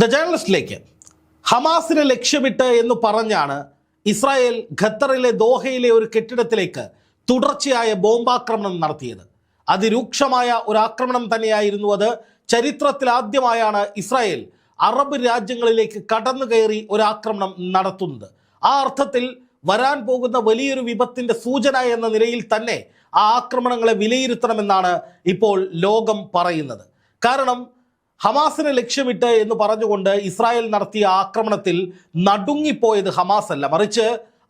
The ജേർണലിസ്റ്റിലേക്ക് ഹമാസിനെ ലക്ഷ്യമിട്ട് എന്ന് പറഞ്ഞാണ് ഇസ്രായേൽ ഖത്തറിലെ ദോഹയിലെ ഒരു കെട്ടിടത്തിലേക്ക് തുടർച്ചയായ ബോംബാക്രമണം നടത്തിയത്. അതിരൂക്ഷമായ ഒരു ആക്രമണം തന്നെയായിരുന്നു അത്. ചരിത്രത്തിൽ ആദ്യമായാണ് ഇസ്രായേൽ അറബ് രാജ്യങ്ങളിലേക്ക് കടന്നു കയറി ഒരു ആക്രമണം നടത്തുന്നത്. ആ അർത്ഥത്തിൽ വരാൻ പോകുന്ന വലിയൊരു വിപത്തിന്റെ സൂചന എന്ന നിലയിൽ തന്നെ ആ ആക്രമണങ്ങളെ വിലയിരുത്തണമെന്നാണ് ഇപ്പോൾ ലോകം പറയുന്നത്. കാരണം ഹമാസിനെ ലക്ഷ്യമിട്ട് എന്ന് പറഞ്ഞുകൊണ്ട് ഇസ്രായേൽ നടത്തിയ ആക്രമണത്തിൽ നടുങ്ങിപ്പോയത് ഹമാസ് അല്ല മറിച്ച്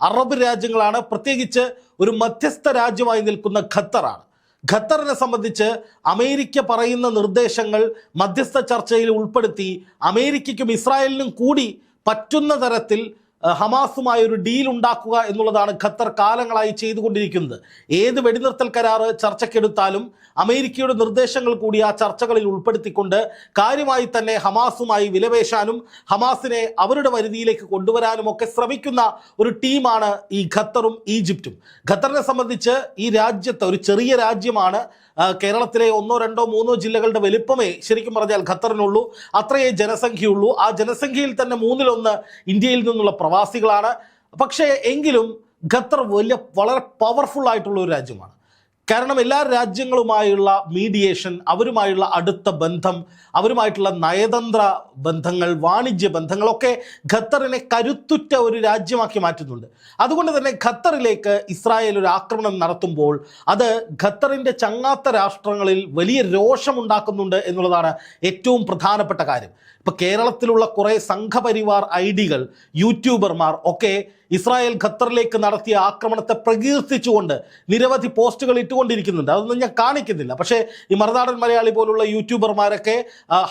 അറബ് രാജ്യങ്ങളാണ്. പ്രത്യേകിച്ച് ഒരു മധ്യസ്ഥ രാജ്യമായി നിൽക്കുന്ന ഖത്തറാണ്. ഖത്തറിനെ സംബന്ധിച്ച് അമേരിക്ക പറയുന്ന നിർദ്ദേശങ്ങൾ മധ്യസ്ഥ ചർച്ചയിൽ ഉൾപ്പെടുത്തി അമേരിക്കയ്ക്കും ഇസ്രായേലിനും കൂടി പറ്റുന്ന തരത്തിൽ ഹമാസുമായി ഒരു ഡീൽ ഉണ്ടാക്കുക എന്നുള്ളതാണ് ഖത്തർ കാലങ്ങളായി ചെയ്തുകൊണ്ടിരിക്കുന്നത്. ഏത് വെടിനിർത്തൽ കരാറ് ചർച്ചയ്ക്കെടുത്താലും അമേരിക്കയുടെ നിർദ്ദേശങ്ങൾ കൂടി ആ ചർച്ചകളിൽ ഉൾപ്പെടുത്തിക്കൊണ്ട് കാര്യമായി തന്നെ ഹമാസുമായി വിലപേശാനും ഹമാസിനെ അവരുടെ വരുതിയിലേക്ക് കൊണ്ടുവരാനും ഒക്കെ ശ്രമിക്കുന്ന ഒരു ടീമാണ് ഈ ഖത്തറും ഈജിപ്തും. ഖത്തറിനെ സംബന്ധിച്ച് ഈ രാജ്യത്തെ ഒരു ചെറിയ രാജ്യമാണ്. കേരളത്തിലെ ഒന്നോ രണ്ടോ മൂന്നോ ജില്ലകളുടെ വലിപ്പമേ ശരിക്കും പറഞ്ഞാൽ ഖത്തറിനുള്ളൂ. അത്രയേ ജനസംഖ്യയുള്ളൂ. ആ ജനസംഖ്യയിൽ തന്നെ മൂന്നിലൊന്ന് ഇന്ത്യയിൽ നിന്നുള്ള പ്രവാസികളാണ്. പക്ഷേ എങ്കിലും ഖത്തർ വലിയ വളരെ പവർഫുൾ ആയിട്ടുള്ള ഒരു രാജ്യമാണ്. കാരണം എല്ലാ രാജ്യങ്ങളുമായുള്ള മീഡിയേഷൻ അവരുമായുള്ള അടുത്ത ബന്ധം അവരുമായിട്ടുള്ള നയതന്ത്ര ബന്ധങ്ങൾ വാണിജ്യ ബന്ധങ്ങളൊക്കെ ഖത്തറിനെ കരുത്തുറ്റ ഒരു രാജ്യമാക്കി മാറ്റുന്നുണ്ട്. അതുകൊണ്ട് തന്നെ ഖത്തറിലേക്ക് ഇസ്രായേൽ ഒരു ആക്രമണം നടത്തുമ്പോൾ അത് ഖത്തറിന്റെ ചങ്ങാത്ത രാഷ്ട്രങ്ങളിൽ വലിയ രോഷമുണ്ടാക്കുന്നുണ്ട് എന്നുള്ളതാണ് ഏറ്റവും പ്രധാനപ്പെട്ട കാര്യം. ഇപ്പം കേരളത്തിലുള്ള കുറേ സംഘപരിവാർ ഐ ഡികൾ യൂട്യൂബർമാർ ഒക്കെ ഇസ്രായേൽ ഖത്തറിലേക്ക് നടത്തിയ ആക്രമണത്തെ പ്രകീർത്തിച്ചുകൊണ്ട് നിരവധി പോസ്റ്റുകൾ ഇട്ടുകൊണ്ടിരിക്കുന്നുണ്ട്. അതൊന്നും ഞാൻ കാണിക്കുന്നില്ല. പക്ഷേ ഈ മറുനാടൻ മലയാളി പോലുള്ള യൂട്യൂബർമാരൊക്കെ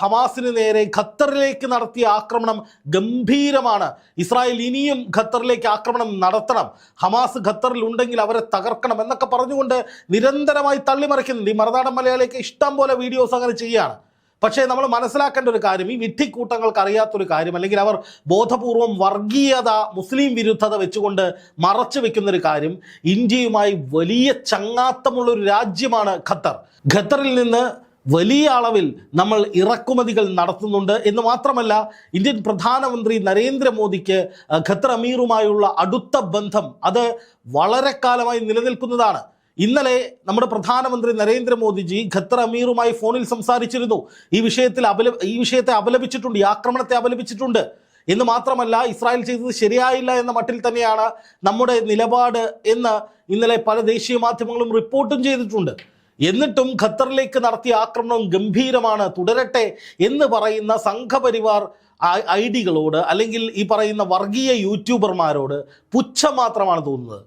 ഹമാസിന് നേരെ ഖത്തറിലേക്ക് നടത്തിയ ആക്രമണം ഗംഭീരമാണ്. ഇസ്രായേൽ ഇനിയും ഖത്തറിലേക്ക് ആക്രമണം നടത്തണം. ഹമാസ് ഖത്തറിൽ ഉണ്ടെങ്കിൽ അവരെ തകർക്കണം എന്നൊക്കെ പറഞ്ഞുകൊണ്ട് നിരന്തരമായി തള്ളിമറിക്കുന്നുണ്ട്. ഈ മറുനാടൻ മലയാളിയൊക്കെ ഇഷ്ടം പോലെ വീഡിയോസ് അങ്ങനെ ചെയ്യുകയാണ്. പക്ഷേ നമ്മൾ മനസ്സിലാക്കേണ്ട ഒരു കാര്യം ഈ വിഡ്ഢിക്കൂട്ടങ്ങൾക്ക് അറിയാത്തൊരു കാര്യം അല്ലെങ്കിൽ അവർ ബോധപൂർവം വർഗീയത മുസ്ലിം വിരുദ്ധത വെച്ചുകൊണ്ട് മറച്ചു വെക്കുന്ന ഒരു കാര്യം ഇന്ത്യയുമായി വലിയ ചങ്ങാത്തമുള്ള ഒരു രാജ്യമാണ് ഖത്തർ. ഖത്തറിൽ നിന്ന് വലിയ അളവിൽ നമ്മൾ ഇറക്കുമതികൾ നടത്തുന്നുണ്ട്. എന്ന് മാത്രമല്ല ഇന്ത്യൻ പ്രധാനമന്ത്രി നരേന്ദ്രമോദിക്ക് ഖത്തർ അമീറുമായുള്ള അടുത്ത ബന്ധം അത് വളരെ കാലമായി നിലനിൽക്കുന്നതാണ്. ഇന്നലെ നമ്മുടെ പ്രധാനമന്ത്രി നരേന്ദ്രമോദിജി ഖത്തർ അമീറുമായി ഫോണിൽ സംസാരിച്ചിരുന്നു. ഈ വിഷയത്തിൽ അപല ഈ വിഷയത്തെ അപലപിച്ചിട്ടുണ്ട് ഈ ആക്രമണത്തെ അപലപിച്ചിട്ടുണ്ട്. എന്ന് മാത്രമല്ല ഇസ്രായേൽ ചെയ്തത് ശരിയായില്ല എന്ന മട്ടിൽ തന്നെയാണ് നമ്മുടെ നിലപാട് എന്ന് ഇന്നലെ പല ദേശീയ മാധ്യമങ്ങളും റിപ്പോർട്ടും ചെയ്തിട്ടുണ്ട്. എന്നിട്ടും ഖത്തറിലേക്ക് നടത്തിയ ആക്രമണം ഗംഭീരമാണ് തുടരട്ടെ എന്ന് പറയുന്ന സംഘപരിവാർ ഐ ഡികളോട് അല്ലെങ്കിൽ ഈ പറയുന്ന വർഗീയ യൂട്യൂബർമാരോട് പുച്ഛം മാത്രമാണ് തോന്നുന്നത്.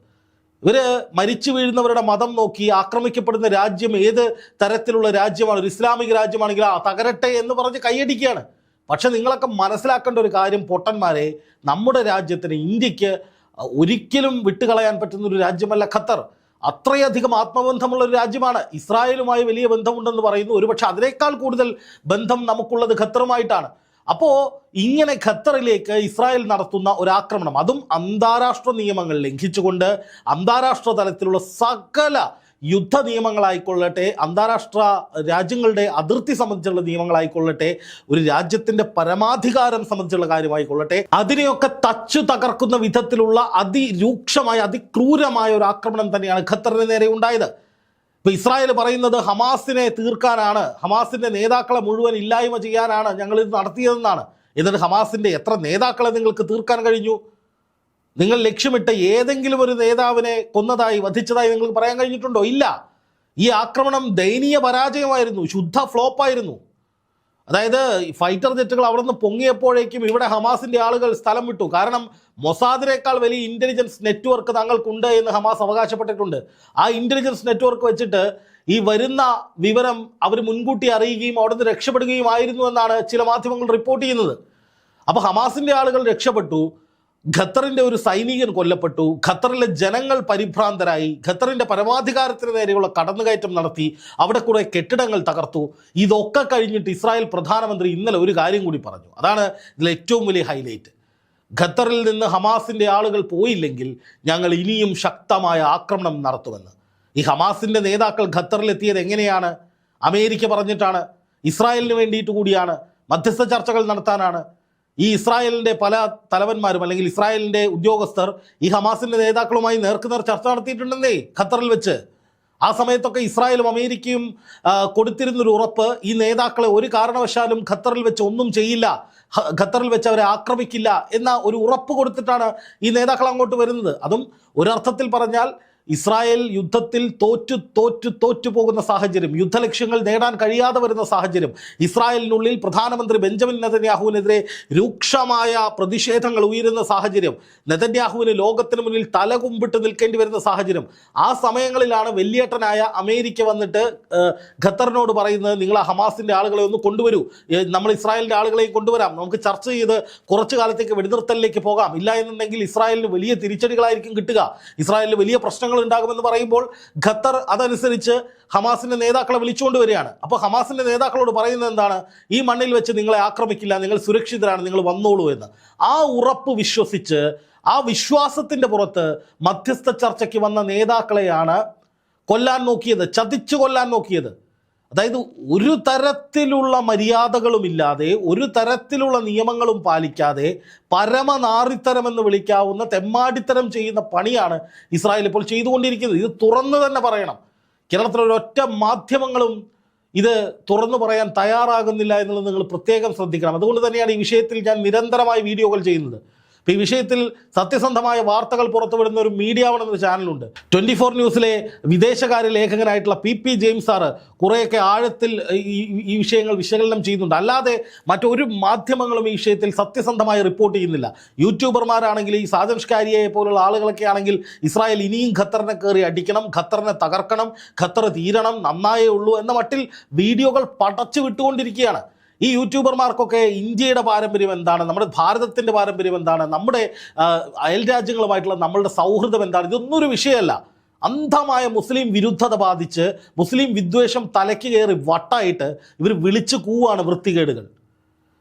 ഇവർ മരിച്ചു വീഴുന്നവരുടെ മതം നോക്കി ആക്രമിക്കപ്പെടുന്ന രാജ്യം ഏത് തരത്തിലുള്ള രാജ്യമാണ്? ഒരു ഇസ്ലാമിക രാജ്യമാണെങ്കിൽ ആ തകരട്ടെ എന്ന് പറഞ്ഞ് കൈയടിക്കുകയാണ്. പക്ഷെ നിങ്ങളൊക്കെ മനസ്സിലാക്കേണ്ട ഒരു കാര്യം പൊട്ടന്മാരെ നമ്മുടെ രാജ്യത്തിന് ഇന്ത്യയ്ക്ക് ഒരിക്കലും വിട്ടുകളയാൻ പറ്റുന്ന ഒരു രാജ്യമല്ല ഖത്തർ. അത്രയധികം ആത്മബന്ധമുള്ള ഒരു രാജ്യമാണ്. ഇസ്രായേലുമായി വലിയ ബന്ധമുണ്ടെന്ന് പറയുന്നു. ഒരുപക്ഷെ അതിനേക്കാൾ കൂടുതൽ ബന്ധം നമുക്കുള്ളത് ഖത്തറുമായിട്ടാണ്. അപ്പോൾ ഇങ്ങനെ ഖത്തറിലേക്ക് ഇസ്രായേൽ നടത്തുന്ന ഒരു ആക്രമണം അതും അന്താരാഷ്ട്ര നിയമങ്ങൾ ലംഘിച്ചുകൊണ്ട് അന്താരാഷ്ട്ര തലത്തിലുള്ള സകല യുദ്ധ നിയമങ്ങളായിക്കൊള്ളട്ടെ അന്താരാഷ്ട്ര രാജ്യങ്ങളുടെ അതിർത്തി സംബന്ധിച്ചുള്ള നിയമങ്ങളായിക്കൊള്ളട്ടെ ഒരു രാജ്യത്തിന്റെ പരമാധികാരം സംബന്ധിച്ചുള്ള കാര്യമായിക്കൊള്ളട്ടെ അതിനെയൊക്കെ തച്ചു തകർക്കുന്ന വിധത്തിലുള്ള അതിരൂക്ഷമായ അതിക്രൂരമായ ഒരു ആക്രമണം തന്നെയാണ് ഖത്തറിന് നേരെ ഉണ്ടായത്. ഇപ്പൊ ഇസ്രായേൽ പറയുന്നത് ഹമാസിനെ തീർക്കാനാണ്. ഹമാസിന്റെ നേതാക്കളെ മുഴുവൻ ഇല്ലായ്മ ചെയ്യാനാണ് ഞങ്ങൾ ഇത് നടത്തിയതെന്നാണ്. എന്നിട്ട് ഹമാസിന്റെ എത്ര നേതാക്കളെ നിങ്ങൾക്ക് തീർക്കാൻ കഴിഞ്ഞു? നിങ്ങൾ ലക്ഷ്യമിട്ട ഏതെങ്കിലും ഒരു നേതാവിനെ കൊന്നതായി വധിച്ചതായി നിങ്ങൾക്ക് പറയാൻ കഴിഞ്ഞിട്ടുണ്ടോ? ഇല്ല. ഈ ആക്രമണം ദയനീയ പരാജയമായിരുന്നു. ശുദ്ധ ഫ്ലോപ്പായിരുന്നു അതായത് ഫൈറ്റർ ജെറ്റുകൾ അവിടെ നിന്ന് പൊങ്ങിയപ്പോഴേക്കും ഇവിടെ ഹമാസിന്റെ ആളുകൾ സ്ഥലം വിട്ടു. കാരണം മൊസാദിനേക്കാൾ വലിയ ഇന്റലിജൻസ് നെറ്റ്വർക്ക് തങ്ങൾക്കുണ്ട് എന്ന് ഹമാസ് അവകാശപ്പെട്ടിട്ടുണ്ട്. ആ ഇന്റലിജൻസ് നെറ്റ്വർക്ക് വെച്ചിട്ട് ഈ വരുന്ന വിവരം അവർ മുൻകൂട്ടി അറിയുകയും അവിടെ നിന്ന് രക്ഷപ്പെടുകയുമായിരുന്നു എന്നാണ് ചില മാധ്യമങ്ങൾ റിപ്പോർട്ട് ചെയ്യുന്നത്. അപ്പോൾ ഹമാസിന്റെ ആളുകൾ രക്ഷപ്പെട്ടു. ഖത്തറിന്റെ ഒരു സൈനികൻ കൊല്ലപ്പെട്ടു. ഖത്തറിലെ ജനങ്ങൾ പരിഭ്രാന്തരായി. ഖത്തറിന്റെ പരമാധികാരത്തിന് നേരെയുള്ള കടന്നുകയറ്റം നടത്തി. അവിടെ കുറെ കെട്ടിടങ്ങൾ തകർത്തു. ഇതൊക്കെ കഴിഞ്ഞിട്ട് ഇസ്രായേൽ പ്രധാനമന്ത്രി ഇന്നലെ ഒരു കാര്യം കൂടി പറഞ്ഞു. അതാണ് ഇതിലെ ഏറ്റവും വലിയ ഹൈലൈറ്റ് ഖത്തറിൽ നിന്ന് ഹമാസിന്റെ ആളുകൾ പോയില്ലെങ്കിൽ ഞങ്ങൾ ഇനിയും ശക്തമായ ആക്രമണം നടത്തുമെന്ന്. ഈ ഹമാസിന്റെ നേതാക്കൾ ഖത്തറിലെത്തിയത് എങ്ങനെയാണ്? അമേരിക്ക പറഞ്ഞിട്ടാണ്. ഇസ്രായേലിന് വേണ്ടിയിട്ട് കൂടിയാണ്. മധ്യസ്ഥ ചർച്ചകൾ നടത്താനാണ്. ഈ ഇസ്രായേലിന്റെ പല തലവന്മാരും അല്ലെങ്കിൽ ഇസ്രായേലിന്റെ ഉദ്യോഗസ്ഥർ ഈ ഹമാസിന്റെ നേതാക്കളുമായി നേർക്കുനേർ ചർച്ച നടത്തിയിട്ടുണ്ടെന്നേ ഖത്തറിൽ വെച്ച്. ആ സമയത്തൊക്കെ ഇസ്രായേലും അമേരിക്കയും കൊടുത്തിരുന്നൊരു ഉറപ്പ് ഈ നേതാക്കളെ ഒരു കാരണവശാലും ഖത്തറിൽ വെച്ച് ഒന്നും ചെയ്യില്ല. ഖത്തറിൽ വെച്ച് അവരെ ആക്രമിക്കില്ല എന്ന ഒരു ഉറപ്പ് കൊടുത്തിട്ടാണ് ഈ നേതാക്കൾ അങ്ങോട്ട് വരുന്നത്. അതും ഒരർത്ഥത്തിൽ പറഞ്ഞാൽ ഇസ്രായേൽ യുദ്ധത്തിൽ തോറ്റു തോറ്റു തോറ്റു പോകുന്ന സാഹചര്യം യുദ്ധലക്ഷ്യങ്ങൾ നേടാൻ കഴിയാതെ വരുന്ന സാഹചര്യം ഇസ്രായേലിനുള്ളിൽ പ്രധാനമന്ത്രി ബെഞ്ചമിൻ നെതന്യാഹുവിനെതിരെ രൂക്ഷമായ പ്രതിഷേധങ്ങൾ ഉയരുന്ന സാഹചര്യം നെതന്യാഹുവിന് ലോകത്തിന് മുന്നിൽ തലകുമ്പിട്ട് നിൽക്കേണ്ടി വരുന്ന സാഹചര്യം ആ സമയങ്ങളിലാണ് വലിയേട്ടനായ അമേരിക്ക വന്നിട്ട് ഖത്തറിനോട് പറയുന്നത് നിങ്ങൾ ആ ഹമാസിന്റെ ആളുകളെ ഒന്ന് കൊണ്ടുവരൂ നമ്മൾ ഇസ്രായേലിന്റെ ആളുകളെയും കൊണ്ടുവരാം നമുക്ക് ചർച്ച ചെയ്ത് കുറച്ചു കാലത്തേക്ക് വെടിനിർത്തലിലേക്ക് പോകാം ഇല്ല എന്നുണ്ടെങ്കിൽ ഇസ്രായേലിന് വലിയ തിരിച്ചടികളായിരിക്കും കിട്ടുക ഇസ്രായേലിന് വലിയ പ്രശ്നങ്ങൾ ഉണ്ടാകുമെന്ന് പറയുമ്പോൾ ഖത്തർ അതനുസരിച്ച് ഹമാസിന്റെ നേതാക്കളെ വിളിച്ചുകൊണ്ട് വരികയാണ്. അപ്പോൾ ഹമാസിന്റെ നേതാക്കളോട് പറയുന്നത് എന്താണ്? ഈ മണ്ണിൽ വെച്ച് നിങ്ങളെ ആക്രമിക്കില്ല നിങ്ങൾ സുരക്ഷിതരാണ് നിങ്ങൾ വന്നോളൂ എന്ന്. ആ ഉറപ്പ് വിശ്വസിച്ച് ആ വിശ്വാസത്തിന്റെ പുറത്ത് മധ്യസ്ഥ ചർച്ചയ്ക്ക് വന്ന നേതാക്കളെയാണ് കൊല്ലാൻ നോക്കിയത് ചതിച്ചു കൊല്ലാൻ നോക്കിയത്. അതായത് ഒരു തരത്തിലുള്ള മര്യാദകളുമില്ലാതെ ഒരു തരത്തിലുള്ള നിയമങ്ങളും പാലിക്കാതെ പരമനാറിത്തരം എന്ന് വിളിക്കാവുന്ന തെമ്മാടിത്തരം ചെയ്യുന്ന പണിയാണ് ഇസ്രായേൽ ഇപ്പോൾ ചെയ്തുകൊണ്ടിരിക്കുന്നത്. ഇത് തുറന്നു തന്നെ പറയണം. കേരളത്തിലെ ഒരൊറ്റ മാധ്യമങ്ങളും ഇത് തുറന്നു പറയാൻ തയ്യാറാകുന്നില്ല എന്നുള്ളത് നിങ്ങൾ പ്രത്യേകം ശ്രദ്ധിക്കണം. അതുകൊണ്ട് തന്നെയാണ് ഈ വിഷയത്തിൽ ഞാൻ നിരന്തരമായി വീഡിയോകൾ ചെയ്യുന്നത്. ഈ വിഷയത്തിൽ സത്യസന്ധമായ വാർത്തകൾ പുറത്തുവിടുന്ന ഒരു മീഡിയ വൺ എന്ന ചാനലുണ്ട്. ട്വന്റി ഫോർ ന്യൂസിലെ വിദേശകാര്യ ലേഖകനായിട്ടുള്ള പി പി ജെയിംസ് സാറ് കുറേയൊക്കെ ആഴത്തിൽ ഈ വിഷയങ്ങൾ വിശകലനം ചെയ്യുന്നുണ്ട്. അല്ലാതെ മറ്റൊരു മാധ്യമങ്ങളും ഈ വിഷയത്തിൽ സത്യസന്ധമായി റിപ്പോർട്ട് ചെയ്യുന്നില്ല. യൂട്യൂബർമാരാണെങ്കിൽ ഈ സാജൻഷ്കാരിയെ പോലുള്ള ആളുകളൊക്കെ ആണെങ്കിൽ ഇസ്രായേൽ ഇനിയും ഖത്തറിനെ കയറി അടിക്കണം ഖത്തറിനെ തകർക്കണം ഖത്തർ തീരണം നന്നായേ ഉള്ളൂ എന്ന മട്ടിൽ വീഡിയോകൾ പടച്ചു വിട്ടുകൊണ്ടിരിക്കുകയാണ് ഈ യൂട്യൂബർമാർക്കൊക്കെ ഇന്ത്യയുടെ പാരമ്പര്യം എന്താണ്? നമ്മുടെ ഭാരതത്തിന്റെ പാരമ്പര്യം എന്താണ്? നമ്മുടെ അയൽ രാജ്യങ്ങളുമായിട്ടുള്ള നമ്മളുടെ സൗഹൃദം എന്താണ്? ഇതൊന്നും ഒരു വിഷയമല്ല. അന്ധമായ മുസ്ലിം വിരുദ്ധത ബാധിച്ച് മുസ്ലിം വിദ്വേഷം തലയ്ക്ക് കയറി വട്ടായിട്ട് ഇവർ വിളിച്ചു കൂവാണ് വൃത്തികേടുകൾ.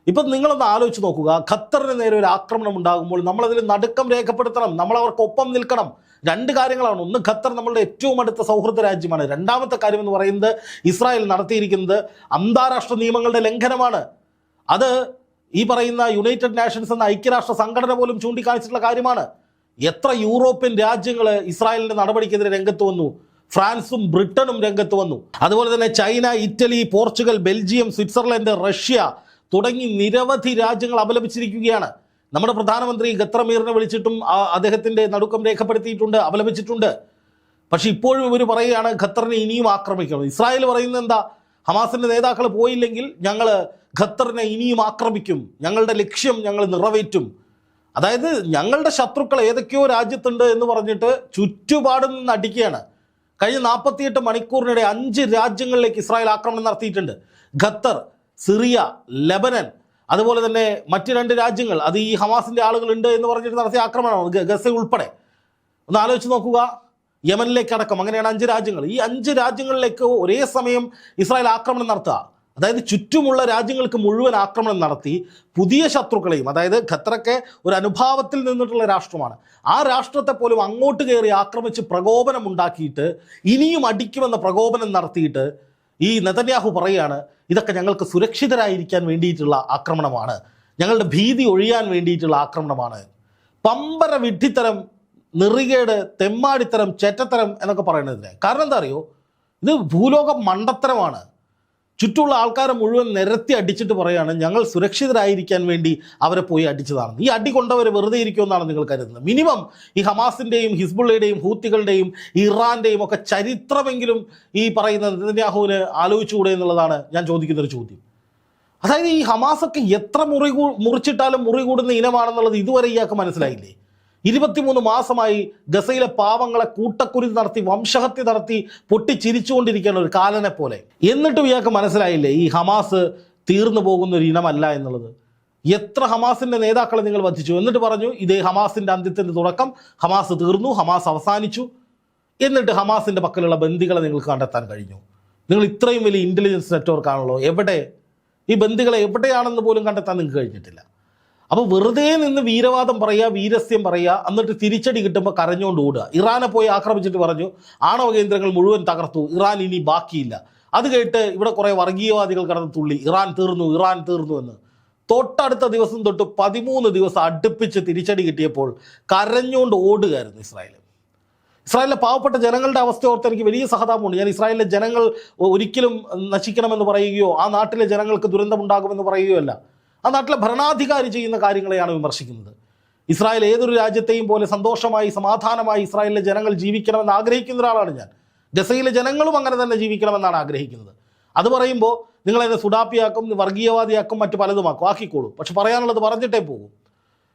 ഇപ്പം നിങ്ങളൊന്ന് ആലോചിച്ച് നോക്കുക. ഖത്തറിന് നേരെ ഒരു ആക്രമണം ഉണ്ടാകുമ്പോൾ നമ്മളതിൽ നടുക്കം രേഖപ്പെടുത്തണം. നമ്മളവർക്കൊപ്പം നിൽക്കണം. രണ്ട് കാര്യങ്ങളാണ്. ഒന്ന് ഖത്തർ നമ്മളുടെ ഏറ്റവും അടുത്ത സൗഹൃദ രാജ്യമാണ്. രണ്ടാമത്തെ കാര്യം എന്ന് പറയുന്നത് ഇസ്രായേൽ നടത്തിയിരിക്കുന്നത് അന്താരാഷ്ട്ര നിയമങ്ങളുടെ ലംഘനമാണ്. അത് ഈ പറയുന്ന യുണൈറ്റഡ് നാഷൻസ് എന്ന ഐക്യരാഷ്ട്ര സംഘടന പോലും ചൂണ്ടിക്കാണിച്ചിട്ടുള്ള കാര്യമാണ്. എത്ര യൂറോപ്യൻ രാജ്യങ്ങൾ ഇസ്രായേലിന്റെ നടപടിക്കെതിരെ രംഗത്ത് വന്നു. ഫ്രാൻസും ബ്രിട്ടനും രംഗത്ത് വന്നു. അതുപോലെ തന്നെ China Italy Portugal Belgium Switzerland Russia തുടങ്ങി നിരവധി രാജ്യങ്ങൾ അപലപിച്ചിരിക്കുകയാണ്. നമ്മുടെ പ്രധാനമന്ത്രി ഗത്രമീറിനെ വിളിച്ചിട്ടും അദ്ദേഹത്തിന്റെ നടുക്കം രേഖപ്പെടുത്തിയിട്ടുണ്ട് അപലപിച്ചിട്ടുണ്ട് പക്ഷെ ഇപ്പോഴും ഇവർ പറയുകയാണ് ഖത്തറിനെ ഇനിയും ആക്രമിക്കണം. ഇസ്രായേൽ പറയുന്നത് എന്താ? ഹമാസിന്റെ നേതാക്കൾ പോയില്ലെങ്കിൽ ഞങ്ങൾ ഖത്തറിനെ ഇനിയും ആക്രമിക്കും. ഞങ്ങളുടെ ലക്ഷ്യം ഞങ്ങൾ നിറവേറ്റും. അതായത് ഞങ്ങളുടെ ശത്രുക്കൾ ഏതൊക്കെയോ രാജ്യത്തുണ്ട് എന്ന് പറഞ്ഞിട്ട് ചുറ്റുപാടും നിന്ന് അടിക്കുകയാണ്. കഴിഞ്ഞ നാൽപ്പത്തിയെട്ട് മണിക്കൂറിനിടെ അഞ്ച് രാജ്യങ്ങളിലേക്ക് ഇസ്രായേൽ ആക്രമണം നടത്തിയിട്ടുണ്ട്. ഖത്തർ സിറിയ ലെബനൻ അതുപോലെ തന്നെ മറ്റ് രണ്ട് രാജ്യങ്ങൾ അത് ഈ ഹമാസിന്റെ ആളുകളുണ്ട് എന്ന് പറഞ്ഞിട്ട് നടത്തിയ ആക്രമണമാണ് ഗസ ഉൾപ്പെടെ. ഒന്ന് ആലോചിച്ച് നോക്കുക യമനിലേക്ക് അടക്കം അങ്ങനെയാണ് അഞ്ച് രാജ്യങ്ങൾ. ഈ അഞ്ച് രാജ്യങ്ങളിലേക്ക് ഒരേ സമയം ഇസ്രായേൽ ആക്രമണം നടത്തുക. അതായത് ചുറ്റുമുള്ള രാജ്യങ്ങൾക്ക് മുഴുവൻ ആക്രമണം നടത്തി പുതിയ ശത്രുക്കളെയും അതായത് ഖത്തറൊക്കെ ഒരു അനുഭാവത്തിൽ നിന്നിട്ടുള്ള രാഷ്ട്രമാണ്. ആ രാഷ്ട്രത്തെ പോലും അങ്ങോട്ട് കയറി ആക്രമിച്ച് പ്രകോപനം ഉണ്ടാക്കിയിട്ട് ഇനിയും അടിക്കുമെന്ന പ്രകോപനം നടത്തിയിട്ട് ഈ നെതന്യാഹു പറയുകയാണ് ഇതൊക്കെ ഞങ്ങൾക്ക് സുരക്ഷിതരായിരിക്കാൻ വേണ്ടിയിട്ടുള്ള ആക്രമണമാണ്. ഞങ്ങളുടെ ഭീതി ഒഴിയാൻ വേണ്ടിയിട്ടുള്ള ആക്രമണമാണ്. പമ്പര വിഡ്ഢിത്തരം നിറികേട് തെമ്മാടിത്തരം ചേറ്റത്തരം എന്നൊക്കെ പറയുന്നതിന്. കാരണം എന്താ അറിയോ? ഇത് ഭൂലോക മണ്ടത്തരമാണ്. ചുറ്റുമുള്ള ആൾക്കാരെ മുഴുവൻ നിരത്തി അടിച്ചിട്ട് പറയുകയാണ് ഞങ്ങൾ സുരക്ഷിതരായിരിക്കാൻ വേണ്ടി അവരെ പോയി അടിച്ചതാണ്. ഈ അടി കൊണ്ടവർ വെറുതെ ഇരിക്കുമെന്നാണ് നിങ്ങൾ കരുതുന്നത്. മിനിമം ഈ ഹമാസിന്റെയും ഹിസ്ബുള്ളയുടെയും ഹൂത്തികളുടെയും ഇറാന്റെയും ഒക്കെ ചരിത്രമെങ്കിലും ഈ പറയുന്ന നെതന്യാഹുവിന് ആലോചിച്ചുകൂടെ എന്നുള്ളതാണ് ഞാൻ ചോദിക്കുന്നൊരു ചോദ്യം. അതായത് ഈ ഹമാസൊക്കെ എത്ര മുറി മുറിച്ചിട്ടാലും മുറി കൂടുന്ന ഇനമാണെന്നുള്ളത് ഇതുവരെ ഇയാൾക്ക് മനസ്സിലായില്ലേ? ഇരുപത്തിമൂന്ന് മാസമായി ഗസയിലെ പാവങ്ങളെ കൂട്ടക്കുരുതി നടത്തി വംശഹത്യ നടത്തി പൊട്ടിച്ചിരിച്ചുകൊണ്ടിരിക്കുന്ന ഒരു കാലനെ പോലെ. എന്നിട്ടും ഇയാൾക്ക് മനസ്സിലായില്ലേ ഈ ഹമാസ് തീർന്നു പോകുന്ന ഒരു ഇനമല്ല എന്നുള്ളത്. എത്ര ഹമാസിന്റെ നേതാക്കളെ നിങ്ങൾ വധിച്ചു എന്നിട്ട് പറഞ്ഞു ഇതേ ഹമാസിന്റെ അന്ത്യത്തിന്റെ തുടക്കം ഹമാസ് തീർന്നു ഹമാസ് അവസാനിച്ചു. എന്നിട്ട് ഹമാസിന്റെ പക്കലുള്ള ബന്ദികളെ നിങ്ങൾക്ക് കണ്ടെത്താൻ കഴിഞ്ഞു. നിങ്ങൾ ഇത്രയും വലിയ ഇന്റലിജൻസ് നെറ്റ്വർക്ക് ആണല്ലോ. എവിടെ? ഈ ബന്ദികളെ എവിടെയാണെന്ന് പോലും കണ്ടെത്താൻ നിങ്ങൾക്ക് കഴിഞ്ഞിട്ടില്ല. അപ്പോൾ വെറുതെ നിന്ന് വീരവാദം പറയുക വീരസ്യം പറയുക എന്നിട്ട് തിരിച്ചടി കിട്ടുമ്പോൾ കരഞ്ഞുകൊണ്ട് ഓടുക. ഇറാനെ പോയി ആക്രമിച്ചിട്ട് പറഞ്ഞു ആണവ കേന്ദ്രങ്ങൾ മുഴുവൻ തകർത്തു ഇറാൻ ഇനി ബാക്കിയില്ല. അത് കേട്ട് ഇവിടെ കുറേ വർഗീയവാദികൾ കടന്ന് തുള്ളി ഇറാൻ തീർന്നു ഇറാൻ തീർന്നു എന്ന്. തൊട്ടടുത്ത ദിവസം തൊട്ട് പതിമൂന്ന് ദിവസം അടുപ്പിച്ച് തിരിച്ചടി കിട്ടിയപ്പോൾ കരഞ്ഞുകൊണ്ട് ഓടുകയായിരുന്നു ഇസ്രായേൽ ഇസ്രായേലിലെ പാവപ്പെട്ട ജനങ്ങളുടെ അവസ്ഥ ഓർത്ത് എനിക്ക് വലിയ സഹതാപമുണ്ട്. ഞാൻ ഇസ്രായേലിലെ ജനങ്ങൾ ഒരിക്കലും നശിക്കണമെന്ന് പറയുകയോ ആ നാട്ടിലെ ജനങ്ങൾക്ക് ദുരന്തമുണ്ടാകുമെന്ന് പറയുകയോ അല്ല. ആ നാട്ടിലെ ഭരണാധികാരി ചെയ്യുന്ന കാര്യങ്ങളെയാണ് വിമർശിക്കുന്നത്. ഇസ്രായേൽ ഏതൊരു രാജ്യത്തെയും പോലെ സന്തോഷമായി സമാധാനമായി ഇസ്രായേലിലെ ജനങ്ങൾ ജീവിക്കണമെന്ന് ആഗ്രഹിക്കുന്ന ഒരാളാണ് ഞാൻ. ഗസയിലെ ജനങ്ങളും അങ്ങനെ തന്നെ ജീവിക്കണമെന്നാണ് ആഗ്രഹിക്കുന്നത്. അത് പറയുമ്പോൾ നിങ്ങളെന്നെ സുഡാപ്പിയാക്കും വർഗീയവാദിയാക്കും മറ്റു പലതുമാക്കും. ആക്കിക്കോളൂ. പക്ഷെ പറയാനുള്ളത് പറഞ്ഞിട്ടേ പോകും.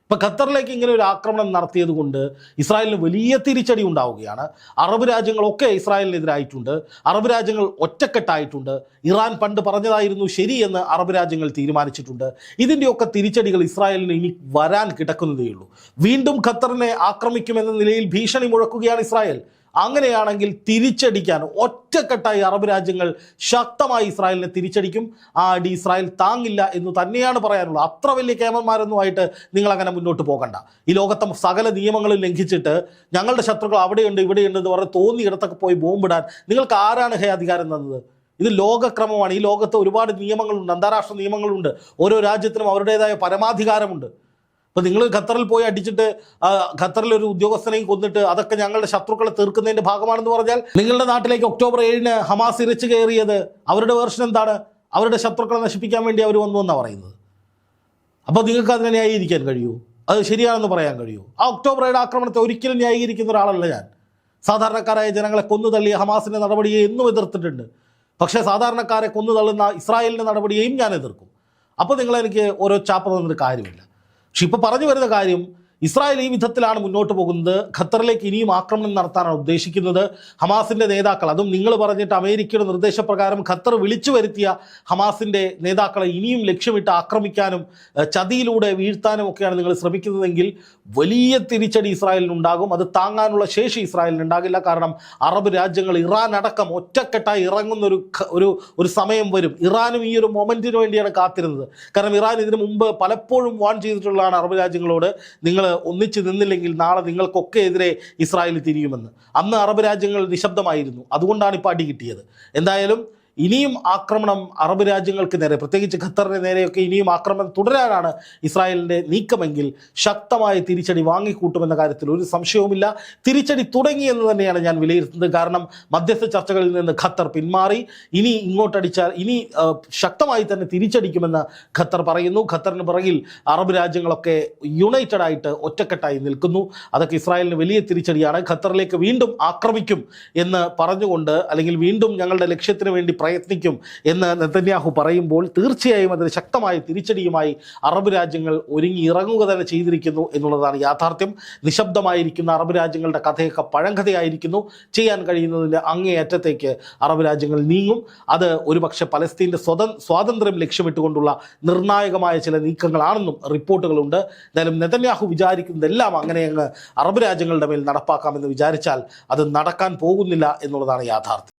ഇപ്പം ഖത്തറിലേക്ക് ഇങ്ങനെ ഒരു ആക്രമണം നടത്തിയത് കൊണ്ട് ഇസ്രായേലിന് വലിയ തിരിച്ചടി ഉണ്ടാവുകയാണ്. അറബ് രാജ്യങ്ങളൊക്കെ ഇസ്രായേലിനെതിരായിട്ടുണ്ട്. അറബ് രാജ്യങ്ങൾ ഒറ്റക്കെട്ടായിട്ടുണ്ട്. ഇറാൻ പണ്ട് പറഞ്ഞതായിരുന്നു ശരിയെന്ന് അറബ് രാജ്യങ്ങൾ തീരുമാനിച്ചിട്ടുണ്ട്. ഇതിന്റെയൊക്കെ തിരിച്ചടികൾ ഇസ്രായേലിന് ഇനി വരാൻ കിടക്കുന്നതേയുള്ളൂ. വീണ്ടും ഖത്തറിനെ ആക്രമിക്കുമെന്ന നിലയിൽ ഭീഷണി മുഴക്കുകയാണ് ഇസ്രായേൽ. അങ്ങനെയാണെങ്കിൽ തിരിച്ചടിക്കാൻ ഒറ്റക്കെട്ടായി അറബ് രാജ്യങ്ങൾ ശക്തമായി ഇസ്രായേലിനെ തിരിച്ചടിക്കും. ആ അടി ഇസ്രായേൽ താങ്ങില്ല എന്ന് തന്നെയാണ് പറയാനുള്ളത്. അത്ര വലിയ കേമന്മാരൊന്നുമായിട്ട് നിങ്ങൾ അങ്ങനെ മുന്നോട്ട് പോകണ്ട. ഈ ലോകത്തെ സകല നിയമങ്ങളും ലംഘിച്ചിട്ട് ഞങ്ങളുടെ ശത്രുക്കൾ അവിടെയുണ്ട് ഇവിടെയുണ്ട് എന്ന് പറഞ്ഞ് തോന്നിയിടത്തൊക്കെ പോയി ബോംബിടാൻ നിങ്ങൾക്ക് ആരാണ് ഹേ അധികാരം തന്നത്? ഇത് ലോകക്രമമാണ്. ഈ ലോകത്ത് ഒരുപാട് നിയമങ്ങളുണ്ട് അന്താരാഷ്ട്ര നിയമങ്ങളുണ്ട്. ഓരോ രാജ്യത്തിനും അവരുടേതായ പരമാധികാരമുണ്ട്. ഇപ്പം നിങ്ങൾ ഖത്തറിൽ പോയി അടിച്ചിട്ട് ഖത്തറിൽ ഒരു ഉദ്യോഗസ്ഥനെയും കൊന്നിട്ട് അതൊക്കെ ഞങ്ങളുടെ ശത്രുക്കളെ തീർക്കുന്നതിന്റെ ഭാഗമാണെന്ന് പറഞ്ഞാൽ നിങ്ങളുടെ നാട്ടിലേക്ക് ഒക്ടോബർ ഏഴിന് ഹമാസ് ഇരച്ചു കയറിയത് അവരുടെ വേർഷൻ എന്താണ്? അവരുടെ ശത്രുക്കളെ നശിപ്പിക്കാൻ വേണ്ടി അവർ വന്നു എന്നാണ് പറയുന്നത്. അപ്പോൾ നിങ്ങൾക്ക് അതിനെ ന്യായീകരിക്കാൻ കഴിയൂ. അത് ശരിയാണെന്ന് പറയാൻ കഴിയൂ. ആ ഒക്ടോബർ ഏഴ് ആക്രമണത്തെ ഒരിക്കലും ന്യായീകരിക്കുന്ന ഒരാളല്ല ഞാൻ. സാധാരണക്കാരായ ജനങ്ങളെ കൊന്നു തള്ളിയ ഹമാസിന്റെ നടപടിയെ എന്നും എതിർത്തിട്ടുണ്ട്. പക്ഷേ സാധാരണക്കാരെ കൊന്നു തള്ളുന്ന ഇസ്രായേലിന്റെ നടപടിയെയും ഞാൻ എതിർക്കും. അപ്പോൾ നിങ്ങളെനിക്ക് ഓരോ ചാപ്പ തന്നിട്ട് കാര്യമില്ല. പക്ഷെ ഇപ്പോൾ പറഞ്ഞു വരുന്ന കാര്യം ഇസ്രായേൽ ഈ വിധത്തിലാണ് മുന്നോട്ട് പോകുന്നത്. ഖത്തറിലേക്ക് ഇനിയും ആക്രമണം നടത്താനാണ് ഉദ്ദേശിക്കുന്നത്. ഹമാസിന്റെ നേതാക്കൾ അതും നിങ്ങൾ പറഞ്ഞിട്ട് അമേരിക്കയുടെ നിർദ്ദേശപ്രകാരം ഖത്തർ വിളിച്ചു വരുത്തിയ ഹമാസിന്റെ നേതാക്കളെ ഇനിയും ലക്ഷ്യമിട്ട് ആക്രമിക്കാനും ചതിയിലൂടെ വീഴ്ത്താനും ഒക്കെയാണ് നിങ്ങൾ ശ്രമിക്കുന്നതെങ്കിൽ വലിയ തിരിച്ചടി ഇസ്രായേലിനുണ്ടാകും. അത് താങ്ങാനുള്ള ശേഷി ഇസ്രായേലിന് ഉണ്ടാകില്ല കാരണം അറബ് രാജ്യങ്ങൾ ഇറാൻ അടക്കം ഒറ്റക്കെട്ടായി ഇറങ്ങുന്ന ഒരു ഒരു ഒരു സമയം വരും. ഇറാനും ഈ ഒരു മൊമെന്റിന് വേണ്ടിയാണ് കാത്തിരുന്നത്. കാരണം ഇറാൻ ഇതിനു മുമ്പ് പലപ്പോഴും വാൺ ചെയ്തിട്ടുള്ളതാണ് അറബ് രാജ്യങ്ങളോട് നിങ്ങൾ ഒന്നിച്ചു നിന്നില്ലെങ്കിൽ നാളെ നിങ്ങൾക്കൊക്കെ എതിരെ ഇസ്രായേൽ തിരിയുമെന്ന്. അന്ന് അറബ് രാജ്യങ്ങൾ നിശബ്ദമായിരുന്നു. അതുകൊണ്ടാണ് ഇപ്പോൾ അടി കിട്ടിയത്. എന്തായാലും ഇനിയും ആക്രമണം അറബ് രാജ്യങ്ങൾക്ക് നേരെ പ്രത്യേകിച്ച് ഖത്തറിന് നേരെയൊക്കെ ഇനിയും ആക്രമണം തുടരാനാണ് ഇസ്രായേലിന്റെ നീക്കമെങ്കിൽ ശക്തമായ തിരിച്ചടി വാങ്ങിക്കൂട്ടുമെന്ന കാര്യത്തിൽ ഒരു സംശയവുമില്ല. തിരിച്ചടി തുടങ്ങിയെന്ന് തന്നെയാണ് ഞാൻ വിലയിരുത്തുന്നത്. കാരണം മധ്യസ്ഥ ചർച്ചകളിൽ നിന്ന് ഖത്തർ പിന്മാറി. ഇനി ഇങ്ങോട്ടടിച്ചാൽ ഇനി ശക്തമായി തന്നെ തിരിച്ചടിക്കുമെന്ന് ഖത്തർ പറയുന്നു. ഖത്തറിന് പിറകിൽ അറബ് രാജ്യങ്ങളൊക്കെ യുണൈറ്റഡ് ആയിട്ട് ഒറ്റക്കെട്ടായി നിൽക്കുന്നു. അതൊക്കെ ഇസ്രായേലിന് വലിയ തിരിച്ചടിയാണ്. ഖത്തറിലേക്ക് വീണ്ടും ആക്രമിക്കും എന്ന് പറഞ്ഞുകൊണ്ട് അല്ലെങ്കിൽ വീണ്ടും ഞങ്ങളുടെ ലക്ഷ്യത്തിന് വേണ്ടി പ്രയത്നിക്കും എന്ന് നെതന്യാഹു പറയുമ്പോൾ തീർച്ചയായും അതിന് ശക്തമായ തിരിച്ചടിയുമായി അറബ് രാജ്യങ്ങൾ ഒരുങ്ങി ഇറങ്ങുക തന്നെ ചെയ്തിരിക്കുന്നു എന്നുള്ളതാണ് യാഥാർത്ഥ്യം. നിശബ്ദമായിരിക്കുന്ന അറബ് രാജ്യങ്ങളുടെ കഥയൊക്കെ പഴങ്കഥയായിരിക്കുന്നു. ചെയ്യാൻ കഴിയുന്നതിന്റെ അങ്ങേയറ്റത്തേക്ക് അറബ് രാജ്യങ്ങൾ നീങ്ങും. അത് ഒരുപക്ഷെ പലസ്തീന്റെ സ്വത സ്വാതന്ത്ര്യം ലക്ഷ്യമിട്ടുകൊണ്ടുള്ള നിർണായകമായ ചില നീക്കങ്ങളാണെന്നും റിപ്പോർട്ടുകളുണ്ട്. എന്തായാലും നെതന്യാഹു വിചാരിക്കുന്നതെല്ലാം അങ്ങനെ അങ്ങ് അറബ് രാജ്യങ്ങളുടെ മേൽ നടപ്പാക്കാമെന്ന് വിചാരിച്ചാൽ അത് നടക്കാൻ പോകുന്നില്ല എന്നുള്ളതാണ് യാഥാർത്ഥ്യം.